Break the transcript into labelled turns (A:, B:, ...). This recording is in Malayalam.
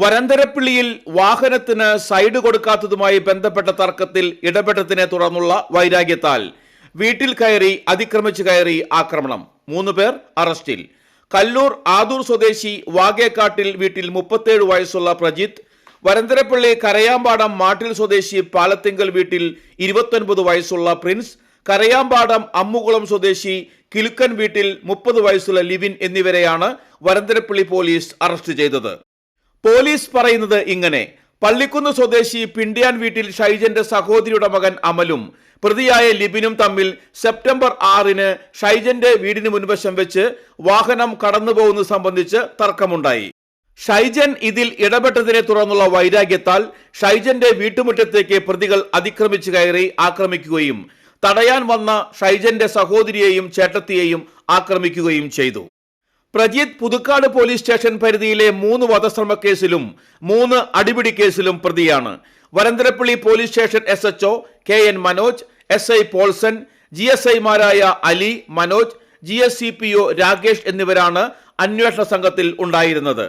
A: വരന്തരപ്പിള്ളിയിൽ വാഹനത്തിന് സൈഡ് കൊടുക്കാത്തതുമായി ബന്ധപ്പെട്ട തർക്കത്തിൽ ഇടപെട്ടതിനെ തുടർന്നുള്ള വൈരാഗ്യത്താൽ വീട്ടിൽ കയറി അതിക്രമിച്ചു കയറി ആക്രമണം. മൂന്ന് പേർ അറസ്റ്റിൽ. കല്ലൂർ ആദൂർ സ്വദേശി വാഗേക്കാട്ടിൽ വീട്ടിൽ മുപ്പത്തേഴ് വയസ്സുള്ള പ്രജിത്ത് വരന്തരപ്പിള്ളി കരയാമ്പാടം മാട്ടിൽ സ്വദേശി പാലത്തിങ്കൽ വീട്ടിൽ ഇരുപത്തൊൻപത് വയസ്സുള്ള പ്രിൻസ് കരയാമ്പാടം അമ്മുകുളം സ്വദേശി കിലുക്കൻ വീട്ടിൽ മുപ്പത് വയസ്സുള്ള ലിവിൻ എന്നിവരെയാണ് വരന്തരപ്പള്ളി പോലീസ് അറസ്റ്റ് ചെയ്തത്. പോലീസ് പറയുന്നത് ഇങ്ങനെ. പള്ളിക്കുന്ന് സ്വദേശി പിണ്ടിയാൻ വീട്ടിൽ ഷൈജന്റെ സഹോദരിയുടെ മകൻ അമലും പ്രതിയായ ലിബിനും തമ്മിൽ സെപ്റ്റംബർ ആറിന് ഷൈജന്റെ വീടിന് മുൻവശം വെച്ച് വാഹനം കടന്നുപോകുന്നത് സംബന്ധിച്ച് തർക്കമുണ്ടായി. ഷൈജൻ ഇതിൽ ഇടപെട്ടതിനെ തുടർന്നുള്ള വൈരാഗ്യത്താൽ ഷൈജന്റെ വീട്ടുമുറ്റത്തേക്ക് പ്രതികൾ അതിക്രമിച്ചു കയറി ആക്രമിക്കുകയും തടയാൻ വന്ന ഷൈജന്റെ സഹോദരിയെയും ചേട്ടത്തിയെയും ആക്രമിക്കുകയും ചെയ്തു. പ്രജിത്ത് പുതുക്കാട് പോലീസ് സ്റ്റേഷൻ പരിധിയിലെ മൂന്ന് വധശ്രമ കേസിലും മൂന്ന് അടിപിടി കേസിലും പ്രതിയാണ്. Varandarappilly police station S H O K N Manoj S I Paulson G S ഐമാരായ Ali Manoj G S C P O Rakesh എന്നിവരാണ് അന്വേഷണ സംഘത്തിൽ ഉണ്ടായിരുന്നത്.